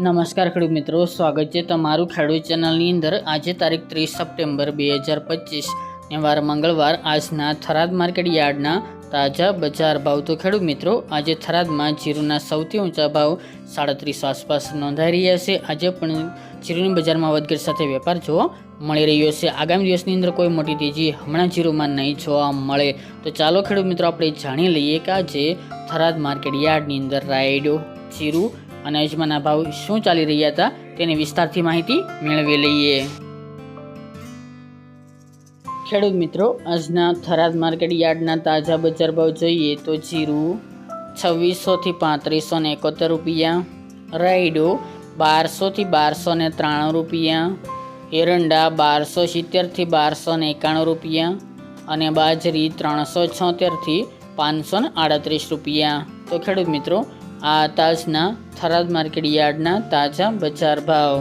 નમસ્કાર ખેડૂત મિત્રો, સ્વાગત છે તમારું ખેડૂત ચેનલની અંદર. આજે તારીખ ત્રીસ સપ્ટેમ્બર બે હજાર પચીસ ને વાર મંગળવાર. આજના થરાદ માર્કેટ યાર્ડના તાજા બજાર ભાવ. તો ખેડૂત મિત્રો, આજે થરાદમાં જીરુના સૌથી ઊંચા ભાવ સાડત્રીસ આસપાસ નોંધાઈ રહ્યા છે. આજે પણ જીરુની બજારમાં વધઘટ સાથે વેપાર જોવા મળી રહ્યો છે. આગામી દિવસની અંદર કોઈ મોટી તેજી હમણાં જીરુમાં નહીં જોવા મળે. તો ચાલો ખેડૂત મિત્રો, આપણે જાણી લઈએ કે આજે થરાદ માર્કેટ યાર્ડની અંદર રાયડો, જીરું અને અજમાના ભાવ શું ચાલી રહ્યા હતા તેની વિસ્તારથી માહિતી મેળવી લઈએ. ખેડૂત મિત્રો, આજના થરાદ માર્કેટ યાર્ડના તાજા બજાર ભાવ જોઈએ તો જીરું છવ્વીસોથી પાંત્રીસો ને એકોતેર રૂપિયા, રાયડો બારસોથી બારસો ને ત્રાણું રૂપિયા, એરંડા બારસો સિત્તેરથી બારસો ને એકાણું રૂપિયા અને બાજરી ત્રણસો છોતેરથી પાંચસો ને આડત્રીસ રૂપિયા. તો ખેડૂત મિત્રો આ તાજના થરાદ માર્કેટ યાર્ડના તાજા બજાર ભાવ.